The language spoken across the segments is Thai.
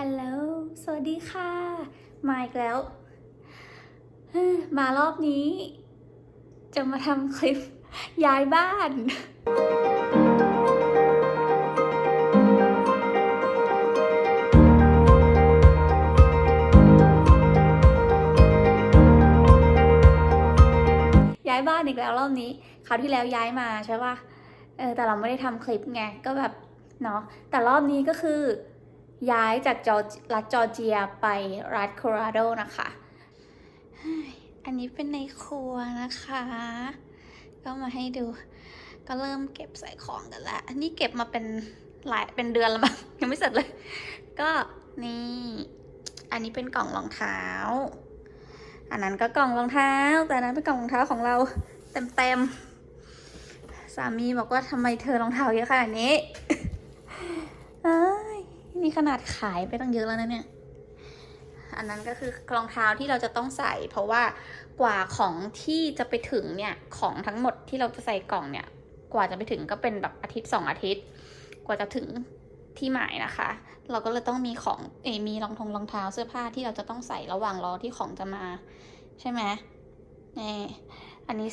ฮัลโหล สวัสดีค่ะ มาอีกแล้ว มารอบนี้ จะมาทำคลิปย้ายบ้านย้ายบ้านอีกแล้วรอบนี้คราวที่แล้วย้ายมาใช่ป่ะเออแต่เราไม่ได้ทำคลิปไงก็แบบเนาะแต่รอบนี้ก็คือ ย้ายจากจอร์รัฐจอร์เจียไปรัฐโคโลราโดนะคะ อันนี้เป็นในครัวนะคะ ก็มาให้ดู ก็เริ่มเก็บใส่ของกันล้วอันนี้เก็บมาเป็นหลายเป็นเดือนแล้วมั้งยังไม่เสร็จเลย ก็นี่ อันนี้เป็นกล่องรองเท้า อันนั้นก็กล่องรองเท้า แต่นั้นเป็นกล่องรองเท้าของเราเต็มๆสามีบอกว่าทำไมเธอรองเท้าเยอะขนาดนี้ ขนาดขายไปตั้งเยอะแล้วนะเนี่ย อันนั้นก็คือรองเท้าที่เราจะต้องใส่ เพราะว่ากว่าของที่จะไปถึงเนี่ยของทั้งหมดที่เราจะใส่กล่องเนี่ย กว่าจะไปถึงก็เป็นแบบอาทิตย์สองอาทิตย์ กว่าจะถึงที่หมายนะคะ เราก็เลยต้องมีของเอมีรองทงรองเท้าเสื้อผ้าที่เราจะต้องใส่ระหว่างรอที่ของจะมา ใช่ไหมนี่อันนี้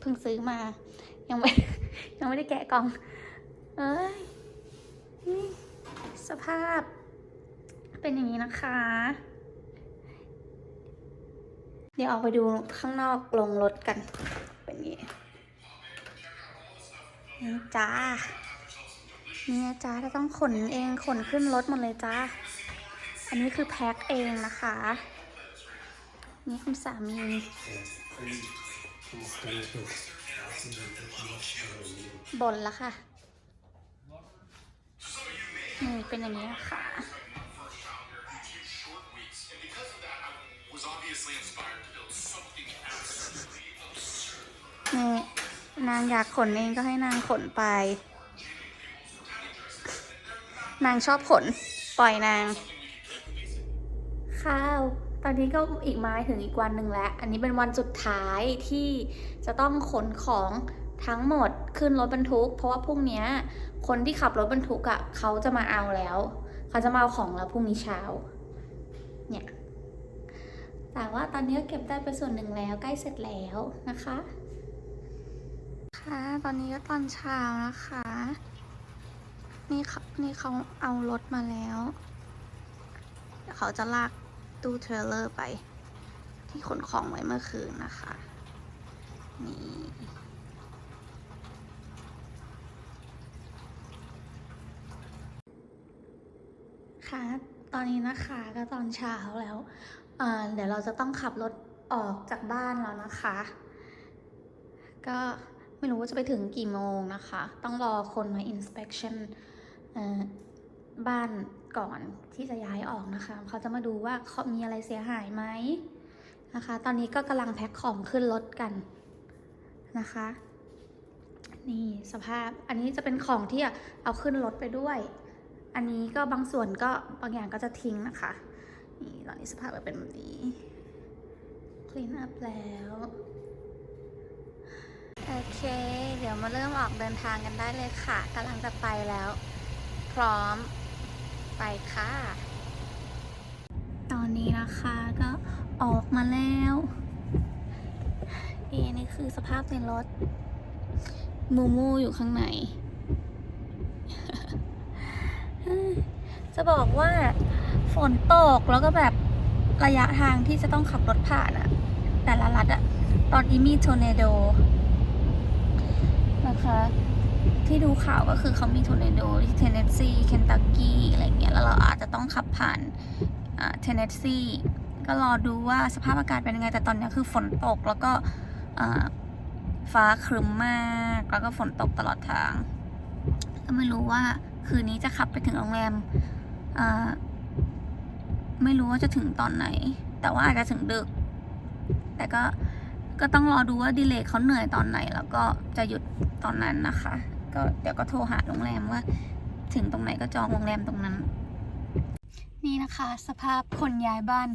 เพิ่งซื้อมา ยังไม่ยังไม่ได้แกะกล่อง เอ้ยนี่ สภาพ เป็นอย่างนี้นะคะ เดี๋ยวออกไปดูข้างนอกลงรถกัน เป็นอย่างนี้นี่จ้าเนี่ยจ้าจะต้องขนเองขนขึ้นรถหมดเลยจ้า อันนี้คือแพ็คเองนะคะ นี่คุณสามีบ่นแล้วค่ะ นี่เป็นอย่างนี้นะคะนี่นางอยากขนเองก็ให้นางขนไป นางชอบขน ปล่อยนาง ข้าว ตอนนี้ก็อีกไม้ถึงอีกวันหนึ่งแล้ว อันนี้เป็นวันสุดท้ายที่จะต้องขนของ ทั้งหมดขึ้นรถบรรทุก เพราะว่าพรุ่งนี้คนที่ขับรถบรรทุกอะ่ะเขาจะมาเอาแล้ว เขาจะมาเอาของแล้วพรุ่งนี้เช้า เนี่ย แต่ว่าตอนนี้ก็เก็บได้ไปส่วนหนึ่งแล้วใกล้เสร็จแล้วนะคะ ค่ะตอนนี้ก็ตอนเช้านะคะ นี่เขานี่เขาเอารถมาแล้วเดี๋ยวเขาจะลากตู้เทรลเลอร์ไป ที่ขนของไว้เมื่อคืนนะคะ นี่ ค่ะ ตอนนี้นะคะก็ตอนเช้าแล้วเเดี๋ยวเราจะต้องขับรถออกจากบ้านแล้วนะคะ ก็ไม่รู้ว่าจะไปถึงกี่โมงนะคะ ต้องรอคนมา inspection บ้านก่อนที่จะย้ายออกนะคะ เขาจะมาดูว่าเขามีอะไรเสียหายไหมนะคะ ตอนนี้ก็กำลังแพ็คของขึ้นรถกันนะคะ นี่สภาพ อันนี้จะเป็นของที่เอาขึ้นรถไปด้วย อันนี้ก็บางส่วนก็บางอย่างก็จะทิ้งนะคะ นี่ตอนนี้สภาพมันเป็นแบบนี้ clean up แล้ว โอเค เดี๋ยวมาเริ่มออกเดินทางกันได้เลยค่ะกำลังจะไปแล้ว พร้อมไปค่ะ ตอนนี้นะคะก็ออกมาแล้วเอะนี่คือสภาพในรถ มูมูอยู่ข้างใน จะบอกว่าฝนตกแล้วก็แบบระยะทางที่จะต้องขับรถผ่านอะแต่ละรัฐอะตอนนี้มีโทเนโดนะคะที่ดูข่าวก็คือเขามีโทเนโดที่เทนเนสซีเคนตักกี้อะไรเงี้ยแล้วเราอาจจะต้องขับผ่านเทนเนสซีก็รอดูว่าสภาพอากาศเป็นยังไงแต่ตอนนี้คือฝนตกแล้วก็อ่าฟ้าครึ้มมาก แล้วก็ฝนตกตลอดทาง ก็ไม่รู้ว่าคืนนี้จะขับไปถึงโรงแรม ไม่รู้ว่าจะถึงตอนไหน แต่ว่าอาจจะถึงดึก แต่ก็ก็ต้องรอดูว่าดีเลย์เขาเหนื่อยตอนไหน แล้วก็จะหยุดตอนนั้นนะคะ ก็เดี๋ยวก็โทรหาโรงแรมว่า ถึงตรงไหนก็จองโรงแรมตรงนั้น นี่นะคะ สภาพคนย้ายบ้าน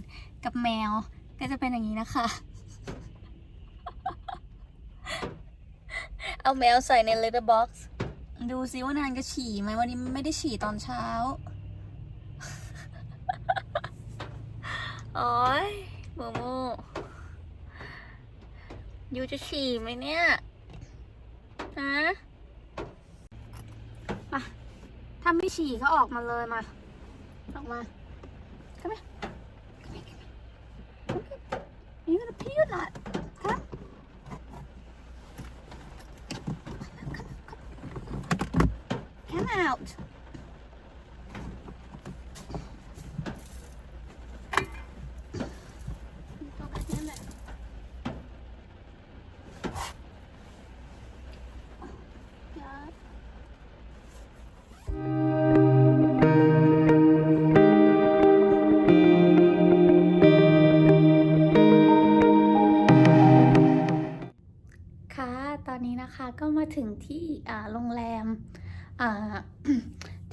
กับแมว ก็จะเป็นอย่างนี้นะคะ เอาแมวใส่ใน litter box ดูซิว่านานจะฉี่ไหมวันนี้ไม่ได้ฉี่ตอนเช้า โอ้ยโมโมยูจะฉี่ไหมเนี่ยฮะมาถ้าไม่ฉี่ก็ออกมาเลยมา ออกมาเข้ามาเข้ามาเข้ามา You gonna pee or not? Huh? Come out.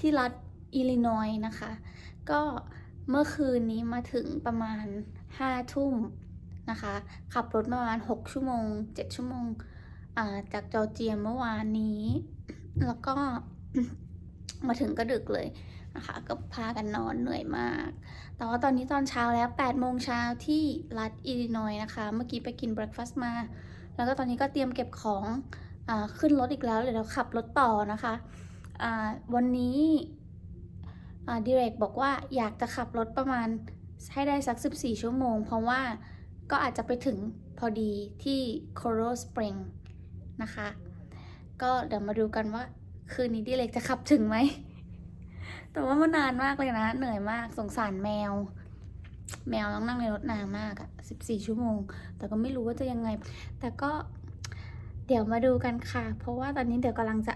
ที่รัฐอิลลินอยส์นะคะ ก็เมื่อคืนนี้มาถึงประมาณ5ทุ่มนะคะ ขับรถประมาณ 6 ชั่วโมง 7 ชั่วโมงาจากจอร์เจียเมื่อวานนี้ แล้วก็มาถึงก็ดึกเลยนะคะ ก็พากันนอนเหนื่อยมาก แต่ว่าตอนนี้ตอนเช้าแล้ว8โมงเช้าที่รัฐอิลลินอยส์นะคะ เมื่อกี้ไปกินเบรคฟาสต์มา แล้วก็ตอนนี้ก็เตรียมเก็บของอขึ้นรถอีกแล้วเดี๋ยวเราขับรถต่อนะคะ วันนี้ดิเรกบอกว่าอยากจะขับรถประมาณให้ได้สัก 14 ชั่วโมง เพราะว่าก็อาจจะไปถึงพอดีที่ Coral Spring นะคะ ก็เดี๋ยวมาดูกันว่าคืนนี้ดิเรกจะขับถึงไหม แต่ว่ามันนานมากเลยนะ เหนื่อยมากสงสารแมว แมวต้องนั่งในรถนานมากอะ14 ชั่วโมง แต่ก็ไม่รู้ว่าจะยังไง แต่ก็เดี๋ยวมาดูกันค่ะ เพราะว่าตอนนี้เดี๋ยวกำลังจะ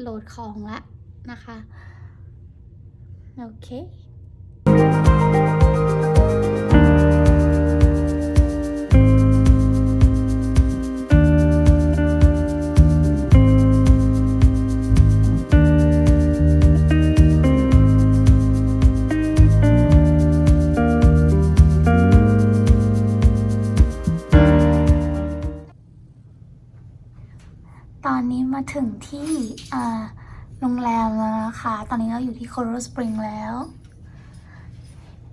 โหลดของละนะคะ โอเค ถึงที่โรงแรมแล้วนะคะ ตอนนี้เราอยู่ที่ Coral Spring แล้ว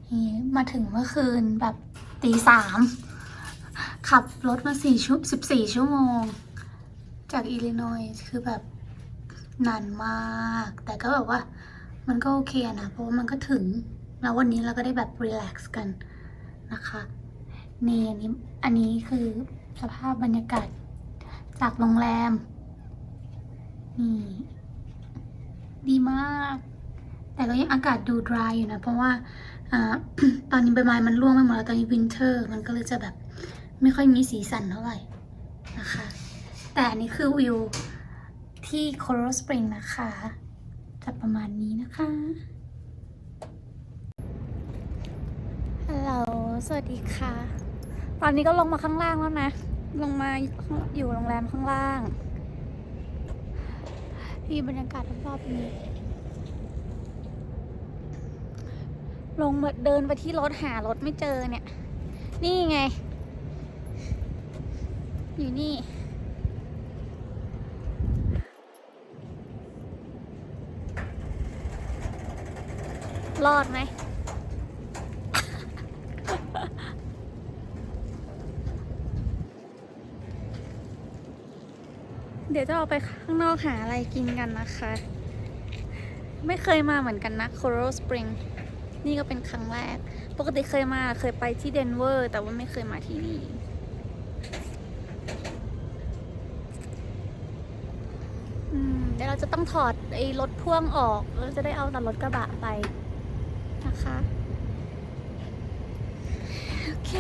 นี่มาถึงเมื่อคืนแบบตีสามขับรถมาสี่ชั่วสิบสี่ชั่วโมง จากอิลลินอยส์คือแบบนานมาก แต่ก็แบบว่ามันก็โอเคนะ เพราะว่ามันก็ถึง แล้ววันนี้เราก็ได้แบบรีแลกซ์กันนะคะนี่อันนี้อันนี้คือสภาพบรรยากาศจากโรงแรม นี่ ดีมาก แต่ก็ยังอากาศดูดรายอยู่นะ เพราะว่าอตอนนี้ใบไม้มันร่วงไปหมดแล้วตอนนี้วินเทอร์ มันก็เลยจะแบบ ไม่ค่อยมีสีสันเท่าไหร่นะคะ แต่อันนี้คือวิวที่ Coral Spring นะคะ จะประมาณนี้นะคะฮัลโหลสวัสดีค่ะ ตอนนี้ก็ลงมาข้างล่างแล้วนะ ลงมาอยู่โรงแรมข้างล่าง ที่บรรยากาศรอบๆนี้ ลงมาเดินไปที่รถหารถไม่เจอเนี่ย นี่ไง อยู่นี่รอดไหม เดี๋ยวจะออกไปข้างนอกหาอะไรกินกันนะคะ ไม่เคยมาเหมือนกันนะ Coral Spring นี่ก็เป็นครั้งแรก ปกติเคยมาเคยไปที่เดนเวอร์ แต่ว่าไม่เคยมาที่นี่ เดี๋ยวเราจะต้องถอดไอ้รถพ่วงออกแล้วจะได้เอาแต่รถกระบะไปนะคะ โอเค